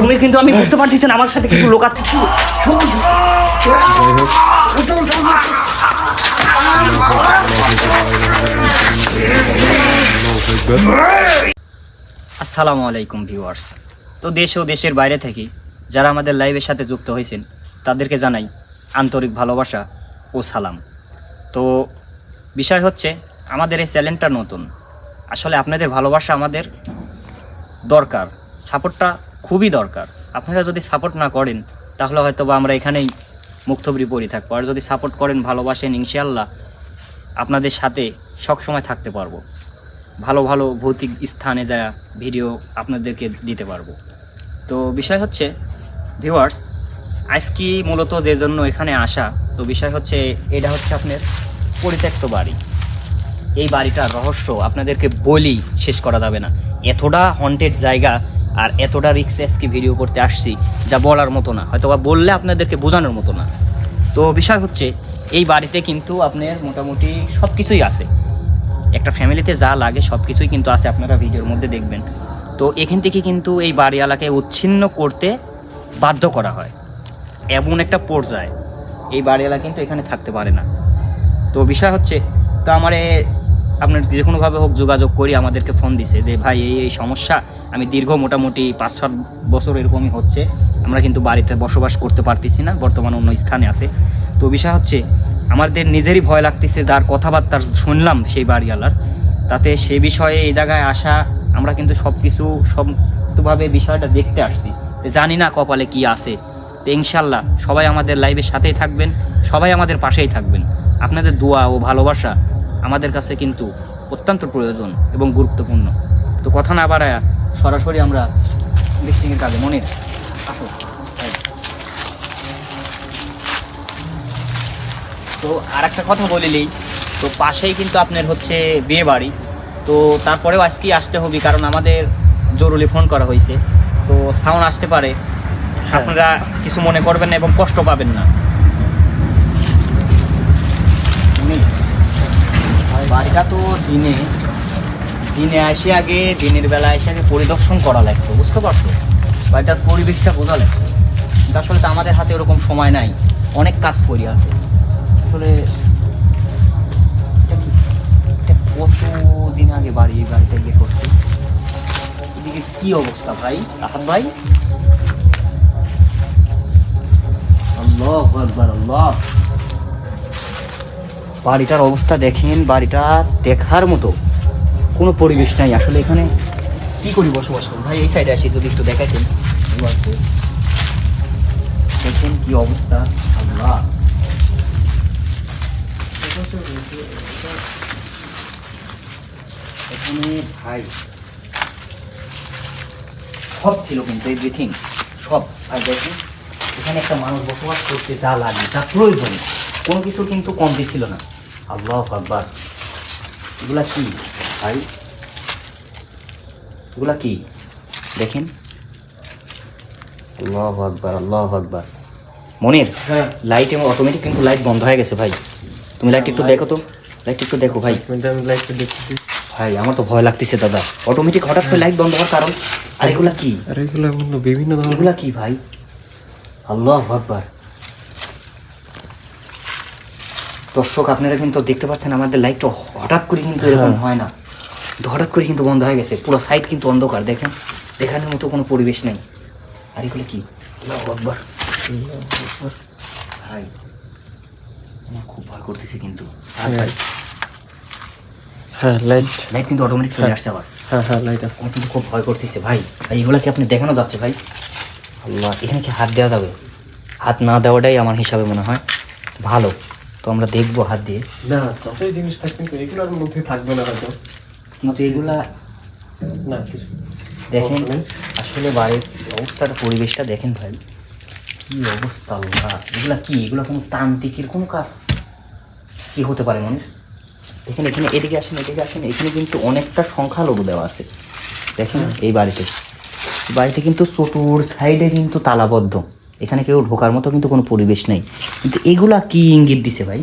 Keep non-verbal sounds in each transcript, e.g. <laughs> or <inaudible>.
তুমি কিন্তু আমি বুঝতে পারতেছি না, আমার সাথে কিছু লোক আছে। আসসালামু আলাইকুম ভিউয়ার্স। তো দেশ ও দেশের বাইরে থেকে যারা আমাদের লাইভের সাথে যুক্ত হয়েছেন তাদেরকে জানাই আন্তরিক ভালোবাসা ও সালাম। তো বিষয় হচ্ছে আমাদের এই চ্যানেলটা নতুন। আসলে আপনাদের ভালোবাসা আমাদের দরকার। সাপোর্টটা খুবই দরকার। আপনারা যদি সাপোর্ট না করেন, তাহলে হয়তো বা আমরা এখানেই মুক্তবরি পড়ে থাকব। আর যদি সাপোর্ট করেন, ভালোবাসেন ইনশাল্লাহ আপনাদের সাথে সবসময় থাকতে পারব। ভালো ভালো ভৌতিক স্থানে যা ভিডিও আপনাদেরকে দিতে পারব। তো বিষয় হচ্ছে ভিউয়ার্স আজকে মূলত যে জন্য এখানে আসা, তো বিষয় হচ্ছে, এটা হচ্ছে আপনার পরিত্যক্ত বাড়ি। এই বাড়িটার রহস্য আপনাদেরকে বলি শেষ করা যাবে না। এতটা হন্টেড জায়গা আর এতটা রিক্স আজকে ভিডিও করতে আসছি, যা বলার মতো না হয়তো বা বললে আপনাদেরকে বোঝানোর মতো না। তো বিষয় হচ্ছে, এই বাড়িতে কিন্তু আপনার মোটামুটি সব কিছুই আছে। একটা ফ্যামিলিতে যা লাগে সব কিছুই কিন্তু আছে, আপনারা ভিডিওর মধ্যে দেখবেন। তো এখান থেকে কিন্তু এই বাড়িওয়ালাকে উচ্ছিন্ন করতে বাধ্য করা হয়। এমন একটা পর্যায়ে এই বাড়িওয়ালা কিন্তু এখানে থাকতে পারে না। তো বিষয় হচ্ছে, তো আমার আপনার যে কোনোভাবে হোক যোগাযোগ করি, আমাদেরকে ফোন দিছে যে, ভাই, এই এই সমস্যা, আমি দীর্ঘ মোটামুটি পাঁচ সাত বছর এরকমই হচ্ছে, আমরা কিন্তু বাড়িতে বসবাস করতে পারতেছি না, বর্তমানে অন্য স্থানে আছে। তো বিষয় হচ্ছে, আমাদের নিজেরই ভয় লাগতেছে যার কথাবার্তা শুনলাম সেই বাড়িওয়ালার। তাতে সে বিষয়ে এই জায়গায় আসা, আমরা কিন্তু সব কিছু সবভাবে বিষয়টা দেখতে আসছি। জানি না কপালে কি আছে। তো ইনশাল্লাহ সবাই আমাদের লাইভের সাথেই থাকবেন, সবাই আমাদের পাশেই থাকবেন। আপনাদের দোয়া ও ভালোবাসা আমাদের কাছে কিন্তু অত্যন্ত প্রয়োজন এবং গুরুত্বপূর্ণ। তো কথা না বাড়ায় সরাসরি আমরা লিস্টিংয়ের কাজে মনির আসো। এই। তো আর একটা কথা বলিলেই তো পাশেই কিন্তু আপনার হচ্ছে বিয়ে বাড়ি। তো তারপরেও আজকেই আসতে হবে কারণ আমাদের জরুরি ফোন করা হয়েছে। তো সাউন্ড আসতে পারে। আপনারা কিছু মনে করবেন না এবং কষ্ট পাবেন না। বাড়িটা তো দিনে দিনে আসে আগে, দিনের বেলা এসে আগে পরিদর্শন করা লাগতো, বুঝতে পারছ? বাড়িটার পরিবেশটা বোঝা লাগতো। আসলে তো আমাদের হাতে ওরকম সময় নাই, অনেক কাজ করি আছে। আসলে কতদিন আগে বাড়ি, এই বাড়িটা ইয়ে করছি? এদিকে কি অবস্থা ভাই? রাহাত ভাই? আল্লাহ আল্লাহ! বাড়িটার অবস্থা দেখেন, বাড়িটা দেখার মতো। কোনো পরিবেশ নাই আসলে এখানে। কি করি বসবাস করি ভাই, এই সাইডে আসি, যদি একটু দেখাচ্ছেন দেখেন কি অবস্থা। এখানে ভাই, সব ছিল কিন্তু এভরিথিং সব। ভাই দেখেন, এখানে একটা মানুষ বসবাস করতে যা লাগে, যা প্রয়োজন, কোনো কিছু কিন্তু কমতি ছিল না। আল্লাহ আকবার। এগুলা কি ভাই? এগুলা কি? দেখেন। আল্লাহ আকবার আল্লাহ আকবার। মনির হ্যাঁ। লাইট এবং অটোমেটিক কিন্তু লাইট বন্ধ হয়ে গেছে ভাই। তুমি লাইট একটু দেখো তো। লাইট একটু দেখো ভাই। আমি লাইভটা দেখতেছি। ভাই আমার তো ভয় লাগতেছে দাদা। অটোমেটিক হঠাৎ করে লাইট বন্ধ হওয়ার কারণ। আর এগুলা কি? আর এগুলো বিভিন্ন ধরনের। এগুলা কি ভাই? আল্লাহ আকবার। দর্শক আপনারা কিন্তু দেখতে পাচ্ছেন আমাদের লাইটটা হঠাৎ করে কিন্তু এরকম হয় না। হঠাৎ করে কিন্তু বন্ধ হয়ে গেছে পুরো সাইড কিন্তু অন্ধকার। দেখেন দেখানোর মতো কোনো পরিবেশ নেই। আর এগুলো কি? আল্লাহু ভাই আমার খুব ভয় করতেছে কিন্তু। হ্যাঁ। লাইট লাইট কিন্তু অটোমেটিক চলে আসছে আবার। হ্যাঁ হ্যাঁ লাইট কিন্তু খুব ভয় করতেছে। ভাই ভাই এগুলো কি আপনি দেখানো যাচ্ছে ভাই? আল্লাহ এখানে কি হাত দেওয়া যাবে? হাত না দেওয়াটাই আমার হিসাবে মনে হয় ভালো। তো আমরা দেখব হাত দিয়ে। না যতই জিনিস থাক কিন্তু এগুলোর মধ্যে থাকবে না হয়তো। কিন্তু এগুলা না কিছু দেখেন আসলে বাড়ির অবস্থাটা পরিবেশটা দেখেন ভাই কি অবস্থা আল্লাহ। এগুলা কি? এগুলা কোনো তান্ত্রিকের কোনো কাজ কি হতে পারে মনে? দেখেন এখানে এদিকে আসেন এদিকে আসেন এখানে কিন্তু অনেকটা সংখ্যালঘু দেওয়া আছে। দেখেন এই বাড়িতে। বাড়িতে কিন্তু চতুর সাইডে কিন্তু তালাবদ্ধ। এখানে কেউ ঢোকার মতো কিন্তু কোনো পরিবেশ নেই। কিন্তু এগুলা কি ইঙ্গিত দিছে ভাই?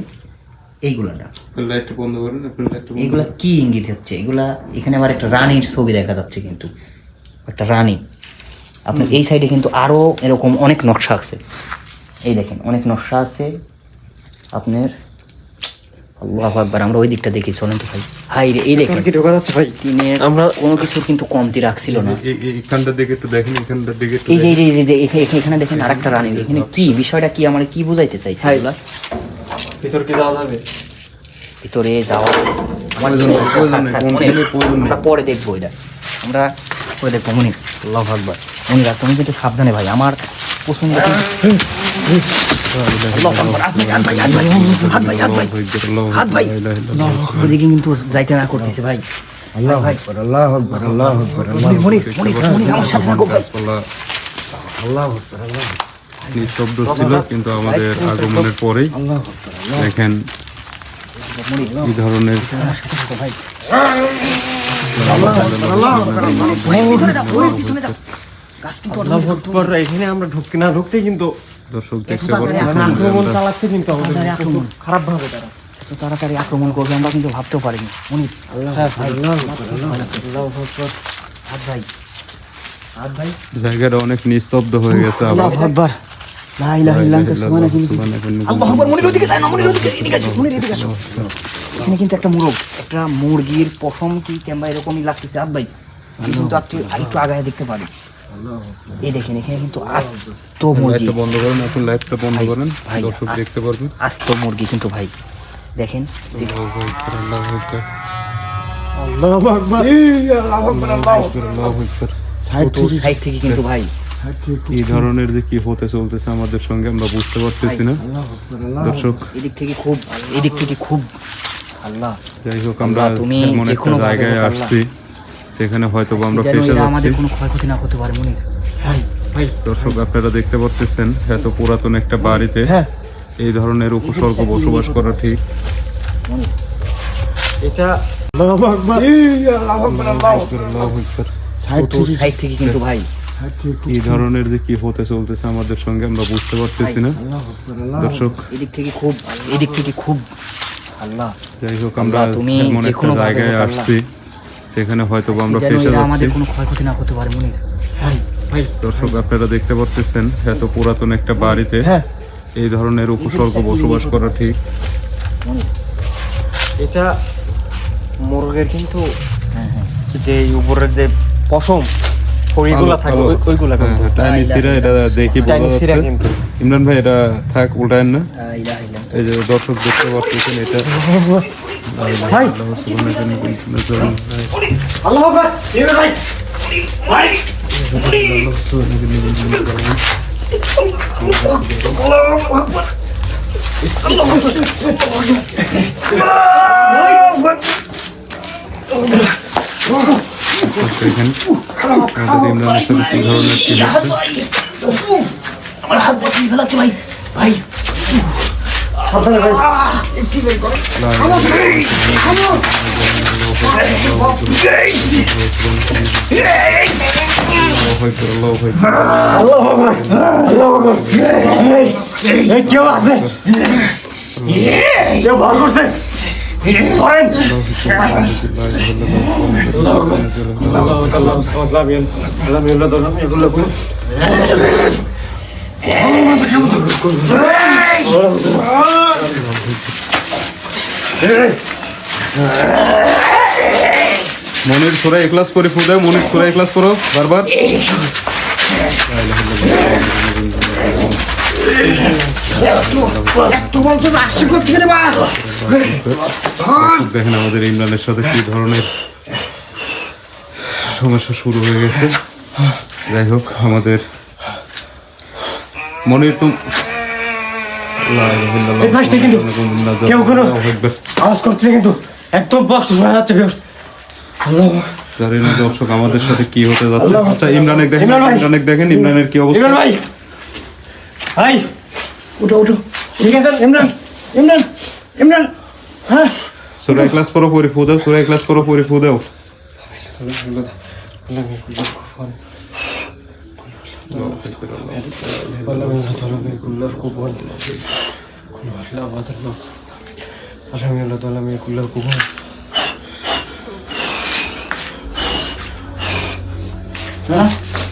এইগুলা না লাইটটা বন্ধ করেন লাইটটা এগুলা কি ইঙ্গিত হচ্ছে? এগুলা এখানে আবার একটা রানীর ছবি দেখা যাচ্ছে কিন্তু। একটা রানী। আপনার এই সাইডে কিন্তু আরও এরকম অনেক নকশা আছে। এই দেখেন অনেক নকশা আছে। আপনার আল্লাহ একবার আমরা ওই দিকটা দেখি চলেন তো ভাই। হাই রে এই দেখেন। কি ঢোকা যাচ্ছে ভাই? টিনের আমরা কোনো কিছুর কিন্তু কমতি রাখছিল না। এই- এই- এইখানটা দিকে একটু দেখেন এখানটা দিকে একটু এই যে এই যে- এখানে- দেখেন আরেকটা রানী। এখানে কি বিষয়টা কি আমার কি বুঝাইতে চাইছে? ভিতর কি যাওয়া যাবে? ভিতরে যাওয়া। আমার। আমরা পরে দেখব এটা। আমরা পরে দেখব মনির। আল্লাহ আকবার। মনিরা তুমি কিন্তু সাবধানে ভাই আমার পছন্দ কিন্তু- আল্লাহু আকবার, হাত ভাই, হাত ভাই, হাত ভাই, হাত ভাই, হাত ভাই, হাত ভাই। ওদিকে কিন্তু যাইতে না করতেছে ভাই আল্লাহ ভাই মনির, মনির, মনির, মনির, আমার সাথে থাকো ভাই। নিস্তব্ধ ছিল কিন্তু আমাদের আগমনের পরেই দেখেন এই ধরনের এখানে আমরা ঢুকতে না ঢুকতেই কিন্তু দর্শক দেখতে তাড়াতাড়ি আক্রমণ যে আক্রমণ আমরা চালাচ্ছে কিন্তু আমাদের খারাপ ভাবে তারা। এত তাড়াতাড়ি আক্রমণ করবে আমরা কিন্তু ভাবতেও পারিনি। মনির হ্যাঁ হাত ভাই। জায়গাটা অনেক নিস্তব্ধ হয়ে গেছে আবার। এখানে কিন্তু একটা মুরগ একটা মুরগির পশম কি কিংবা এরকমই লাগতেছে। হাত ভাই আমি কিন্তু একটু একটু আগায় দেখতে পারি। এই দেখেন এখানে কিন্তু আস্ত মুরগি। বন্ধ করেন এখন লাইটটা বন্ধ করেন দর্শক দেখতে পারবে আস্ত মুরগি কিন্তু ভাই। দেখেন সাইড থেকে কিন্তু ভাই। এই ধরনের যে কি হতে চলতেছে আমাদের সঙ্গে আমরা বুঝতে পারতেছি না। দর্শক। এদিক থেকে খুব এদিক থেকে খুব আল্লাহ। যাই হোক আমরা এমন একটা জায়গায় আসছি। যেখানে হয়তো বা আমরা ফেসে যাচ্ছি। কোনো ক্ষয়ক্ষতি না করতে পারে ভাই ভাই। দর্শক আপনারা দেখতে পাচ্ছেন এত পুরাতন একটা বাড়িতে হ্যাঁ। এই ধরনের উপসর্গ বসবাস করা ঠিক। এটা কিন্তু ভাই। এই ধরনের যে কি হতে চলতেছে আমাদের সঙ্গে আমরা বুঝতে পারতেছি না। দর্শক। এদিক থেকে খুব এদিক থেকে খুব আল্লাহ। যাই হোক আমরা এমন একটা জায়গায় আসছি। যেখানে হয়তো আমরা ফেসে যাচ্ছি। আমাদের কোনো ক্ষয়ক্ষতি না করতে পারে মনে দর্শক আপনারা দেখতে পাচ্ছেন এত পুরাতন একটা বাড়িতে হ্যাঁ। এই ধরনের উপসর্গ বসবাস করা ঠিক। এটা মোরগের কিন্তু হ্যাঁ হ্যাঁ যে উপরের যে পশম ওইগুলা থাকে ওইগুলা কিন্তু। টাইনি সিরা এটা দেখি বোঝা যাচ্ছে। কিন্তু। ইমরান ভাই এটা থাক উল্টায় না। এই যে দর্শক দেখতে পাচ্ছেন এটা <laughs> ভাই। আল্লাহ ভাই। ভাই। আমার হাত বাঁচিয়ে ফেলাচ্ছে ভাই। ভাই। সাবধানে ভাই। কেউ আছে কেউ ভর করছে ধরেন মনির সুরা ক্লাস করে ফু দাও মনির সুরা ক্লাস করো, বারবার। দেখেন আমাদের ইমরানের সাথে কি ধরনের সমস্যা শুরু হয়ে গেছে। যাই হোক, আমাদের মনির, তুম এই কিন্তু কেউ কোনো- আওয়াজ করতেছে কিন্তু একদম শোনা যাচ্ছে আল্লাহ জানি না দর্শক আমাদের সাথে কি হতে যাচ্ছে। আচ্ছা ইমরানের দেখেন ইমরান। ইমরানের দেখেন ইমরানের কি অবস্থা? ইমরান ভাই। ভাই উঠো উঠো। ঠিক আছে ইমরান ইমরান ইমরান। হ্যাঁ। সুরাই ক্লাস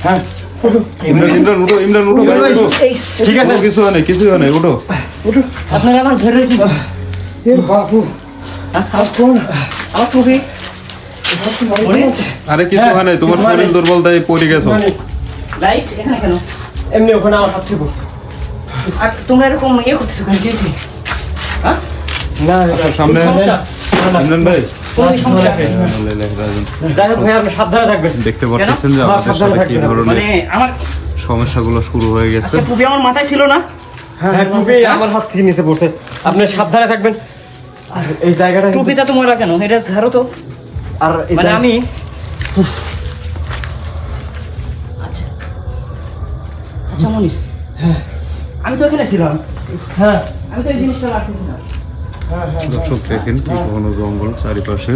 হ্যাঁ ঠিক আছে কিছু হয় নাই কিছু হয় উঠো আর কিছু হয় নাই তোমার শরীর দুর্বল তাই পড়ে গেছো মানে লাইট এখানে কেন? এমনি ওখানে আমার হাত থেকে আর তোমরা এরকম ইয়ে করতেছো কেন? কি হয়েছে? হ্যাঁ? না সামনে? ইমরান ভাই? যাই হোক ভাই আপনি সাবধানে থাকবেন। দেখতে পাচ্ছেন যে হ্যাঁ, আমাদের সাথে কি ধরনের মানে আমার সমস্যাগুলো শুরু হয়ে গেছে। আচ্ছা টুপি আমার মাথায় ছিল না। হ্যাঁ টুপি আমার হাত থেকে নিচে পড়ছে। আপনি সাবধানে থাকবেন। আর এই জায়গাটা টুপিটা তোমার কেন? এটা ধরো তো। আর মানে আমি আচ্ছা মনির আমি তো এখানে ছিলাম। হ্যাঁ। আমি তো এই জিনিসটা রাখতেছিলাম। হ্যাঁ হ্যাঁ দর্শক দেখেন কি ঘন জঙ্গল চারিপাশে।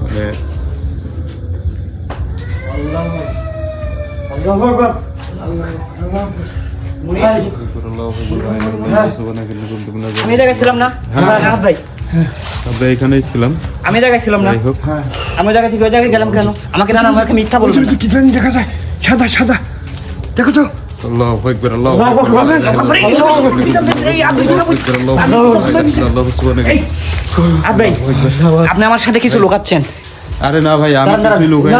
মানে আমি জায়গায় ছিলাম না? হ্যাঁ। ভাই। আমরা এখানেই ছিলাম। আমি জায়গায় ছিলাম না। হ্যাঁ। আমি জায়গা থেকে ওই জায়গায় গেলাম কেন? আমাকে জানা আমাকে মিথ্যা না। কিছু দেখা যায়। সাদা সাদা। দেখো তো আল্লাহ আকবার আল্লাহ আপনি আমার সাথে কিছু লুকাচ্ছেন? আরে না ভাই আমি। কিছু লুকাই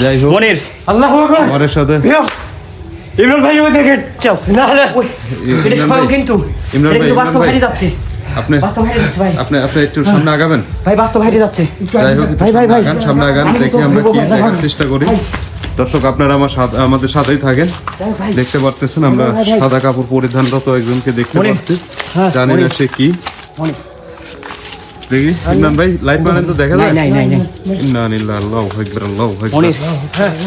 যাই হোক। মনির। আল্লাহু আকবার। আমার সাথে। ইমরান ভাই ওই দেখেন চাও না না। এটা কিন্তু। ইমরান ভাই, বাস্তব। হারিয়ে যাচ্ছে। আপনি বাস্তব হারিয়ে যাচ্ছে ভাই। আপনি আপনি একটু সামনে আগাবেন। ভাই বাস্তব হারিয়ে যাচ্ছে। যাই হোক ভাই, ভাই, ভাই। সামনে আগান দেখি আমরা কি দেখার চেষ্টা করি। দর্শক আপনারা আমার সাথে আমাদের সাথেই থাকেন। ভাই। দেখতে পারতেছেন আমরা ভাই, ভাই। সাদা কাপড় পরিধানরত একজনকে দেখতে পাচ্ছি। হ্যাঁ, জানি না সে কি। দেখি ইমরান ভাই লাইট মারেন তো দেখা যায়? আল্লাহু আকবার আল্লাহু আকবার।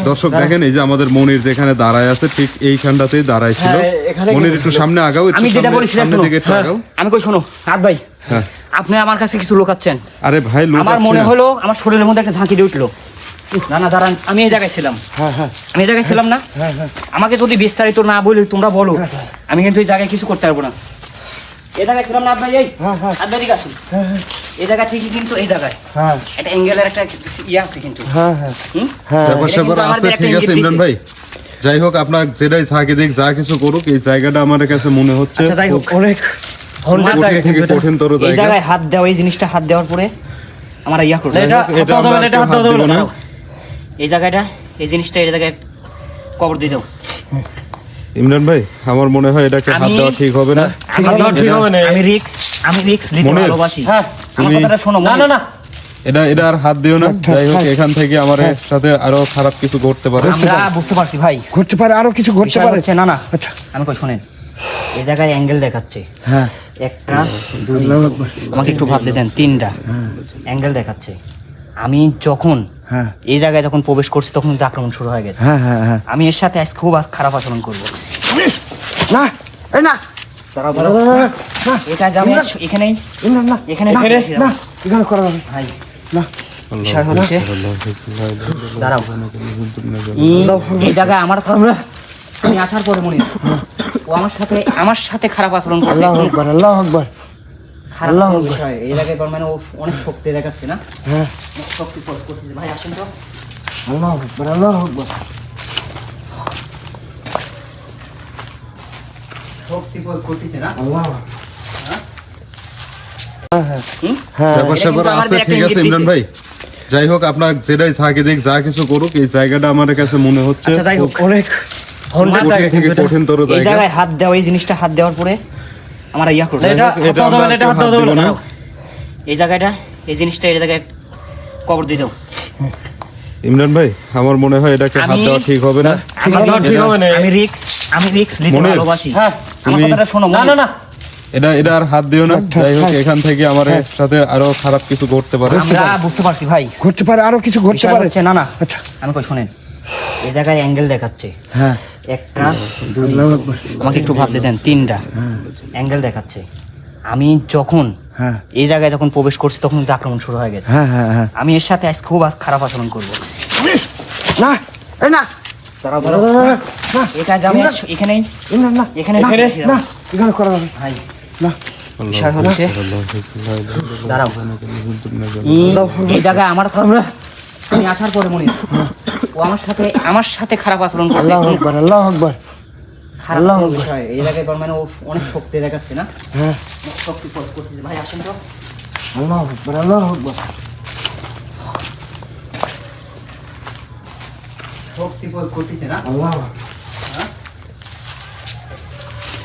দর্শক দেখেন এই যে আমাদের মনির যেখানে দাঁড়ায় আছে ঠিক এইখানটাতেই দাঁড়ায় ছিল। হ্যাঁ, মনির একটু সামনে আগাও আমি যেটা বলি সেটা শোনো। হ্যাঁ। আমি কই শোনো হাত ভাই হ্যাঁ। আপনি আমার কাছে কিছু লুকাচ্ছেন। আরে ভাই লোক আমার মনে হলো আমার শরীরের মধ্যে একটা ঝাঁকি দিয়ে উঠল। না না দাঁড়ান আমি এই জায়গায় ছিলাম। হ্যাঁ হ্যাঁ। আমি এই জায়গায় ছিলাম না? হ্যাঁ হ্যাঁ আমাকে যদি বিস্তারিত না বলি তোমরা বলো আমি কিন্তু এই জায়গায় কিছু করতে পারব না। এই জায়গায় ছিলাম না আপনার এই? হ্যাঁ, হ্যাঁ। আপনার দিকে আসুন। হ্যাঁ হ্যাঁ। এই জায়গা থেকে কিন্তু এই জায়গায়। হ্যাঁ। একটা অ্যাঙ্গেলের একটা ইয়ে আছে কিন্তু। হ্যাঁ হ্যাঁ? হ্যাঁ। ঠিক আছে ইমরান ভাই। যাই হোক আপনার যেটাই যা কিছু করুক এই জায়গাটা আমার কাছে মনে হচ্ছে আচ্ছা যাই হোক অনেক জায়গা এই জায়গায় হাত দেওয়া এই জিনিসটা হাত দেওয়ার পরে আমার ইয়া এটা হাত দেবো না। এই জায়গাটা এই জিনিসটা এই জায়গায় কবর দিয়ে দাও। ইমরান ভাই আমার মনে হয় এটাকে হাত দেওয়া ঠিক হবে না। আমি হাত দেওয়া ঠিক হবে না। আমি রিক্স আমি রিক্স নিতে ভালোবাসি। হ্যাঁ, আমার তুমি- কথাটা শোনো না না না। এটা এটা আর হাত দিও না। যাই হোক এখান থেকে আমার সাথে আরও খারাপ কিছু ঘটতে পারে। আমরা বুঝতে পারছি ভাই। ঘটতে পারে আরও কিছু ঘটতে পারে। না না। আচ্ছা। আমি কই শোনেন। এই জায়গায় অ্যাঙ্গেল দেখাচ্ছে। হ্যাঁ। একটা দুই আমাকে একটু ভাবতে দেন তিনটা। অ্যাঙ্গেল দেখাচ্ছে। আমি যখন হ্যাঁ। এই জায়গায় যখন প্রবেশ করছি তখন কিন্তু আক্রমণ শুরু হয়ে গেছে। হ্যাঁ হ্যাঁ হ্যাঁ। আমি এর সাথে আজ খুব খারাপ আচরণ করব। না এই না। দাঁড়াও দাঁড়াও না, না, না, এটা যাবে এখানেই ইমরান, না এখানে না, রেখে দাও। না এখানে করা যাবে ভাই না। বিষয় হচ্ছে দাঁড়াও। এই- এই জায়গায় আমার আমরা আমি আসার পরে মনে ও আমার সাথে আমার সাথে খারাপ আচরণ করছে। আল্লাহ আকবার আল্লাহ আকবার। খারাপ আল্লাহ কোনো আকবার। বিষয়। এই জায়গায় মানে অনেক শক্তি দেখাচ্ছে না? হ্যাঁ। শক্তি করতেছে। ভাই আসেন তো। আল্লাহ আকবার আল্লাহ আকবার। শক্তি করতেছে না? আল্লাহ? হ্যাঁ? যাই হোক আপনার যেটাই ঝাঁকি দিক যা কিছু করুক এই জায়গাটা আমার কাছে মনে হচ্ছে আচ্ছা যাই হোক। অনেক থেকে। কঠিনতর জায়গা। হাত দেওয়া এই জিনিসটা হাত দেওয়ার পরে আমার ইয়া করবে। এটা এটা হাত না। না। এই জায়গাটা এই জিনিসটা এই জায়গায় কবর দিয়ে দাও। ইমরান ভাই আমার মনে হয় এটাকে হাত দেওয়া ঠিক হবে না। আমি রিক্স- ঠিক হবে না। আমি রিক্স আমি রিক্স নিতে ভালোবাসি। হ্যাঁ, আমার তুমি- কথাটা শোনো না না না। এটা এটা আর হাত দিও না। যাই হোক এখান থেকে আমার সাথে আরও খারাপ কিছু ঘটতে পারে। আমরা বুঝতে পারছি ভাই। ঘটতে পারে আরও কিছু ঘটতে পারে। না না। আচ্ছা। আমি কই শোনেন। এই জায়গায় অ্যাঙ্গেল দেখাচ্ছে। হ্যাঁ। একটা আমাকে একটু ভাবতে দেন তিনটা। অ্যাঙ্গেল দেখাচ্ছে। আমি যখন হ্যাঁ। এই জায়গায় যখন প্রবেশ করছি তখন কিন্তু আক্রমণ শুরু হয়ে গেছে। হ্যাঁ হ্যাঁ আমি এর সাথে আজ খুব আজ খারাপ আচরণ করব। না এই না। না, এখানেই? এখানে? বিষয় হচ্ছে দাঁড়াও। এই- জায়গায় আমার আমি আসার পরে মনির ও আমার সাথে আমার সাথে খারাপ আচরণ করছে। আল্লাহ আকবার আল্লাহ আকবার। খারাপ আল্লাহ আকবার। এই জায়গায় মানে ও অনেক শক্তি দেখাচ্ছে না? হ্যাঁ। শক্তি প্রয়োগ করতেছে ভাই আসেন তো। আল্লাহ আকবার আল্লাহ আকবার। শক্তি প্রয়োগ করতেছে না? আল্লাহ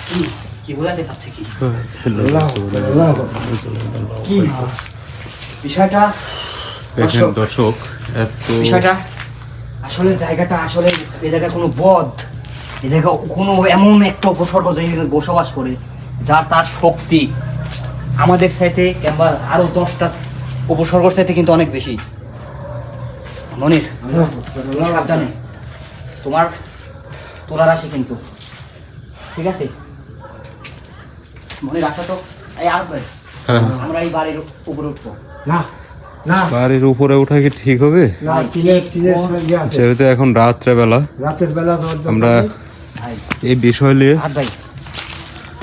কি কি বোঝাতে চাচ্ছে কি? আল্লাহ আল্লাহ কি বিষয়টা? দর্শক এত বিষয়টা? আসলে জায়গাটা আসলে এ জায়গায় কোনো বধ এ জায়গায় কোনো এমন একটা উপসর্গ যে এখানে বসবাস করে যার তার শক্তি। আমাদের সাথে কিংবা আরও দশটা উপসর্গর সাথে কিন্তু অনেক বেশি। মনির সাবধানে। তোমার তোলার আসে কিন্তু। ঠিক আছে? মনির আসা তো। এই আসবে হ্যাঁ। আমরা এই বাড়ির উপরে উঠবো। না। বাড়ির উপরে ওঠা কি ঠিক হবে? যেহেতু এখন রাত্রেবেলা বেলা আমরা এই বিষয় নিয়ে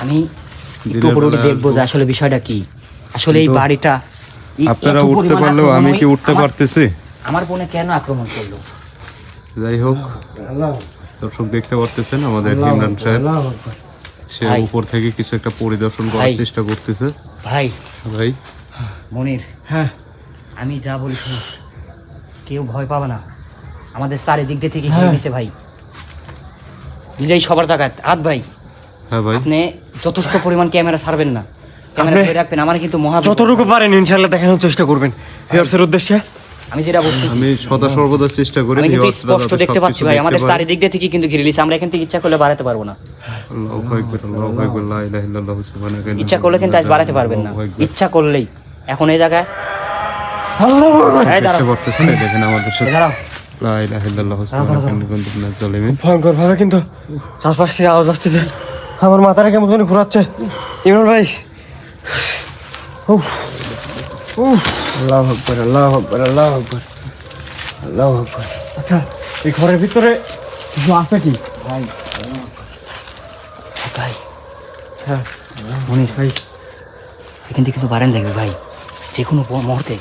আমি একটু উপরে উঠে দেখব যে আসলে বিষয়টা কি। আসলে এই বাড়িটা আপনারা উঠতে পারলেও আমি কি উঠতে পারতেছি? আমার বোনে কেন আক্রমণ করল? যাই হোক দর্শক দেখতে পারতেছেন আমাদের ইমরান সাহেব। সে উপর থেকে কিছু একটা পরিদর্শন করার চেষ্টা করতেছে। ভাই। ভাই। মনির। হ্যাঁ। আমি যা বলি শোনো। কেউ ভয় পাবে না। আমাদের চারিদিক দিয়ে থেকে। ঘিরে নিছে ভাই। নিজেই সবার জায়গায় হাত ভাই হ্যাঁ ভাই। আপনি যথেষ্ট পরিমাণ ক্যামেরা ছাড়বেন না। ক্যামেরা ধরে রাখবেন। আমার কিন্তু মহা যতটুকু পারেন ইনশাআল্লাহ দেখানোর চেষ্টা করবেন। ভিউয়ার্সের উদ্দেশ্যে? আমি যেটা বলতেছি আমি সদা সর্বদা চেষ্টা করি আমি কিন্তু স্পষ্ট দেখতে পাচ্ছি ভাই। আমাদের। চারিদিক দিয়ে থেকে কিন্তু ঘিরে নিছে। আমরা এখান থেকে ইচ্ছা করলে বাড়াতে পারব না। আল্লাহু আকবার, আল্লাহু আকবার, লা ইলাহা ইল্লাল্লাহু সুবহানাকা ইচ্ছা করলে কিন্তু আজ বাড়াতে পারবেন না। ইচ্ছা করলেই। এখন এই জায়গায় দেখেন আমাদের ভয়ঙ্কর ভাবে কিন্তু চারপাশ থেকে আওয়াজ আসতেছে। আমার মাথাটা কেমন জানি ঘোরাচ্ছে। ইমরান ভাই। উফ, উফ, আল্লাহ আকবর আল্লাহ আকবর আল্লাহ আকবর। আল্লাহ আকবর। আচ্ছা এই ঘরের ভিতরে কিছু আছে কি? ভাই ভাই হ্যাঁ মনির। ভাই। এখান থেকে কিন্তু বারেন লাগবে ভাই। যে কোনো মুহূর্তে।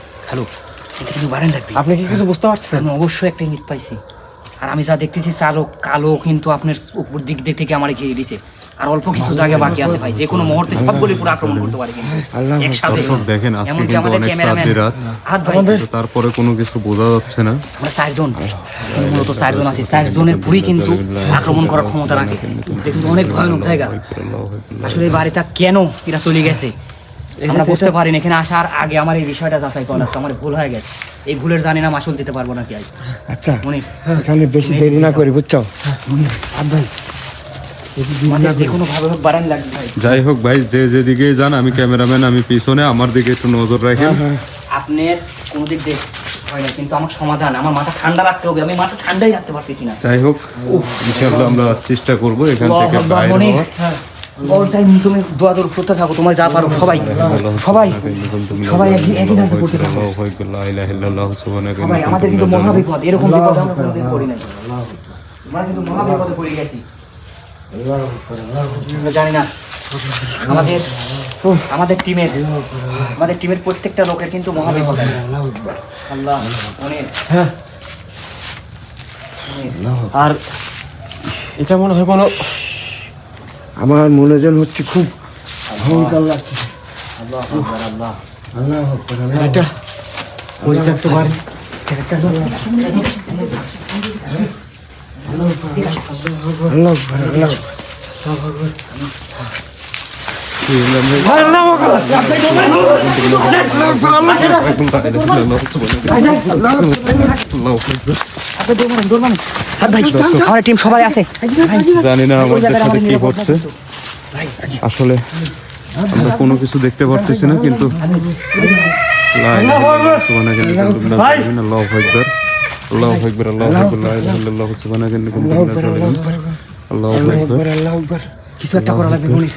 এখান বারেন লাগবে আপনি কি কিছু বুঝতে পারছেন আমি অবশ্যই একটা ইঙ্গিত পাইছি। আর আমি যা দেখতেছি কালো কিন্তু আপনার উপর দিক দিক থেকে আমার ঘিরে দিছে। আর অল্প কিছু জায়গা বাকি আছে ভাই যে কোনো মুহূর্তে সবগুলি পুরো আক্রমণ করতে পারে কিন্তু। একসাথে। দেখেন আজকে কিন্তু অনেক ক্যামেরাম্যান। রাত হাত ভাই। তারপরে কোনো কিছু বোঝা যাচ্ছে না। আমরা চারজন। মূলত চারজন আছি। চারজনের পুরি কিন্তু আক্রমণ করার ক্ষমতা রাখে কিন্তু অনেক ভয়ানক জায়গা। আসলে বাড়িটা কেন এরা চলে গেছে? আমরা বুঝতে পারিনি এখানে আসার আগে আমার এই বিষয়টা যাচাই করা লাগতো আমার ভুল হয়ে গেছে। এই ভুলের জানি না মাসুল দিতে পারব নাকি আজ। আচ্ছা মনির এখানে বেশি দেরি না করি বুঝছ? ভাই আমাদের যে কোনো ভাবে হোক বাড়ান লাগবে ভাই। যাই হোক ভাই যে যেদিকে যান আমি ক্যামেরাম্যান আমি পিছনে আমার দিকে একটু নজর রাখেন। আপনার কোনো দিক হয় না কিন্তু আমার সমাধান আমার মাথা ঠান্ডা রাখতে হবে আমি মাথা ঠান্ডাই রাখতে পারতেছি না। যাই হোক ইনশাআল্লাহ আমরা চেষ্টা করব এখান থেকে বাইরে হওয়ার। অল টাইম তুমি দোয়া দৌড় করতে থাকো তোমার যা পারো, সবাই সবাই সবাই একই একই করতে থাকো। সবাই, আমাদের কুনতু কিন্তু মিনাজ মহা জালিমিন। বিপদ এরকম বিপদ আমরা কোনোদিন করি নাই। আমাদের টিমের আমাদের টিমের প্রত্যেকটা লোকের কিন্তু হ্যাঁ। আর এটা মনে হয় কোনো আমার মনে যেন হচ্ছে খুব ভয়ঙ্কর লাগছে। আল্লাহ আকবার, আল্লাহ। আল্লাহ আকবার, আল্লাহ এটা পরিত্যক্ত বাড়ি। আল্লাহ আমার টিম সবাই আছে। জানি না ওই আমাদের সাথে কি হচ্ছে। আসলে আমরা কোনো কিছু দেখতে পারতেছি না কিন্তু। কিছু একটা করা লাগবে মনির।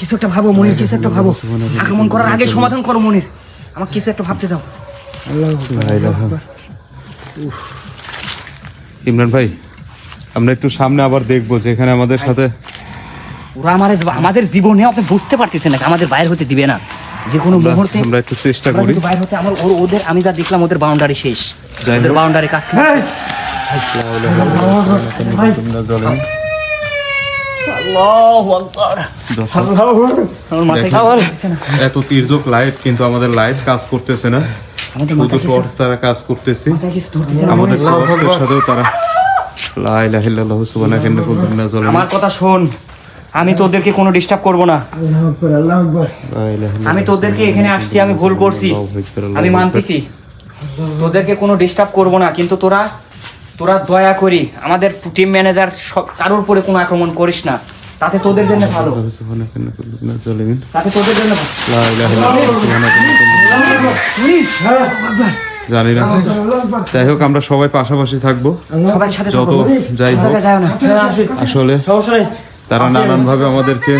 কিছু একটা ভাবো মনির কিছু একটা ভাবো। আক্রমণ করার আগে সমাধান করো মনির। আমার কিছু একটা ভাবতে দাও। আল্লাহ ইমরান ভাই আমরা একটু সামনে আবার দেখব যে এখানে আমাদের সাথে ওরা আমাদের আমাদের জীবনে আপনি বুঝতে পারতেছেন না আমাদের বাইরে হতে দিবে না। যে কোনো মুহূর্তে আমরা একটু চেষ্টা করি। বাইরে হতে আমার ওর- ওদের আমি যা দেখলাম ওদের বাউন্ডারি শেষ। ওদের। বাউন্ডারি কাজ কি- আল্লাহু আকবার। আমার মাথায় এত তির্যক লাইট কিন্তু আমাদের লাইট কাজ করতেছে না। শুধু টর্চ তারা কাজ করতেছে। আমাদের টর্চের সাথেও তারা লা ইলাহা ইল্লাল্লাহু সুবহানাকা ইন্নী কুনতু মিনাজ আমার কথা শোন। আমি তোদেরকে কোনো ডিস্টার্ব করব না। আমি তোদেরকে এখানে আসছি আমি ভুল করছি। আমি মানতেছি। তোদেরকে কোনো ডিস্টার্ব করব না কিন্তু তোরা তোরা দয়া করি আমাদের টিম ম্যানেজার সব কারোর উপরে কোনো আক্রমণ করিস না। তাতে তোদের জন্য ভালো। তাতে তোদের জন্য জালিমিন। জানি না। যাই হোক আমরা সবাই পাশাপাশি থাকব। যত যাই হোক আসলে তারা নানান ভাবে আমাদেরকে